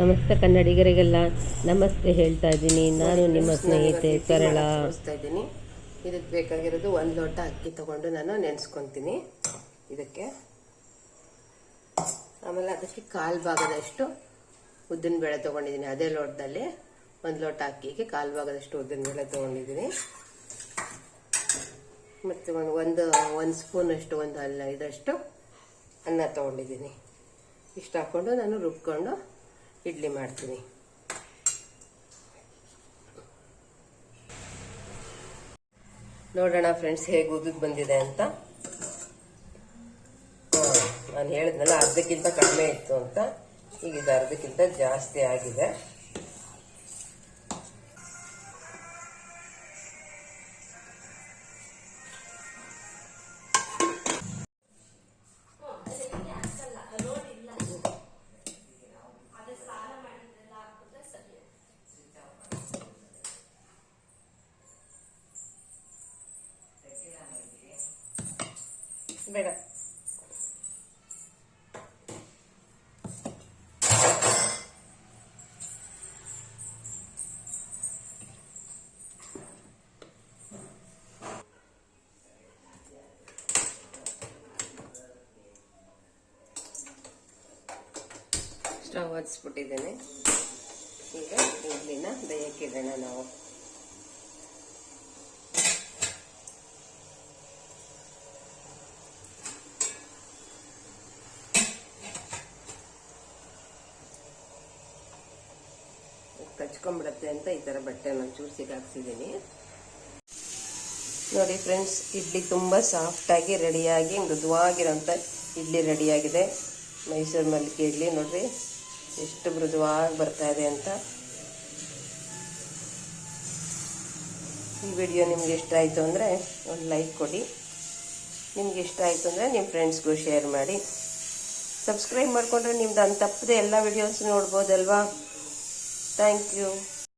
ನಮಸ್ತೆ ಕನ್ನಡಿಗರಿಗೆಲ್ಲ ನಮಸ್ತೆ ಹೇಳ್ತಾ ಇದ್ದೀನಿ. ನಾನು ನಿಮ್ಮ ಸ್ನೇಹಿತೆ ಸರಳ ಇದ್ದೀನಿ ಇದಕ್ಕೆ ಬೇಕಾಗಿರೋದು ಒಂದು ಲೋಟ ಅಕ್ಕಿ ತಗೊಂಡು ನಾನು ನೆನೆಸ್ಕೊತೀನಿ. ಇದಕ್ಕೆ. ಆಮೇಲೆ ಅದಕ್ಕೆ ಕಾಲು ಭಾಗದಷ್ಟು ಉದ್ದಿನ ಬೇಳೆ ತೊಗೊಂಡಿದ್ದೀನಿ. ಅದೇ ಲೋಟದಲ್ಲಿ ಒಂದು ಲೋಟ ಅಕ್ಕಿಗೆ ಕಾಲು ಭಾಗದಷ್ಟು ಉದ್ದಿನ ಬೇಳೆ ತೊಗೊಂಡಿದ್ದೀನಿ. ಮತ್ತು ಒಂದು ಒಂದು ಒಂದು ಸ್ಪೂನಷ್ಟು, ಒಂದು ಅಲ್ಲ, ಇದಷ್ಟು ಅನ್ನ ತೊಗೊಂಡಿದ್ದೀನಿ. ಇಷ್ಟು ಹಾಕ್ಕೊಂಡು ನಾನು ರುಬ್ಕೊಂಡು ಇಡ್ಲಿ ಮಾಡ್ತೀನಿ. ನೋಡೋಣ ಫ್ರೆಂಡ್ಸ್ ಹೇಗೆ ಉದುದ್ ಬಂದಿದೆ ಅಂತ. ನಾನು ಹೇಳಿದ್ನಲ್ಲ ಅರ್ಧಕ್ಕಿಂತ ಕಡಿಮೆ ಇತ್ತು ಅಂತ. ಈಗ ಇದು ಅರ್ಧಕ್ಕಿಂತ ಜಾಸ್ತಿ ಆಗಿದೆ. ಬೇಡ ಸ್ಟವ್ ಹಚ್ಬಿಟ್ಟಿದ್ದೇನೆ. ಈಗ ಇಡ್ಲಿನ ಬೇಯಕ್ಕಿಡೋಣ ನಾವು. ಕಚ್ಕೊಂಡ್ಬಿಡತ್ತೆ ಅಂತ ಈ ಥರ ಬಟ್ಟೆ ನಾನು ಚೂರು ಸಿಗಾಕ್ಸಿದ್ದೀನಿ. ನೋಡಿ ಫ್ರೆಂಡ್ಸ್, ಇಡ್ಲಿ ತುಂಬ ಸಾಫ್ಟಾಗಿ ರೆಡಿಯಾಗಿ, ಮೃದುವಾಗಿರೋಂಥ ಇಡ್ಲಿ ರೆಡಿಯಾಗಿದೆ. ಮೈಸೂರು ಮಲ್ಲಿಗೆ ಇಡ್ಲಿ ನೋಡಿರಿ, ಎಷ್ಟು ಮೃದುವಾಗಿ ಬರ್ತಾ ಇದೆ ಅಂತ. ಈ ವಿಡಿಯೋ ನಿಮ್ಗೆ ಇಷ್ಟ ಆಯಿತು ಅಂದರೆ ಒಂದು ಲೈಕ್ ಕೊಡಿ. ನಿಮ್ಗೆ ಇಷ್ಟ ಆಯಿತು ಅಂದರೆ ನಿಮ್ಮ ಫ್ರೆಂಡ್ಸ್ಗೂ ಶೇರ್ ಮಾಡಿ. ಸಬ್ಸ್ಕ್ರೈಬ್ ಮಾಡಿಕೊಂಡ್ರೆ ನಿಮ್ದು ಅಂತ ತಪ್ಪದೆ ಎಲ್ಲ ವಿಡಿಯೋಸ್ ನೋಡ್ಬೋದಲ್ವಾ? Thank you.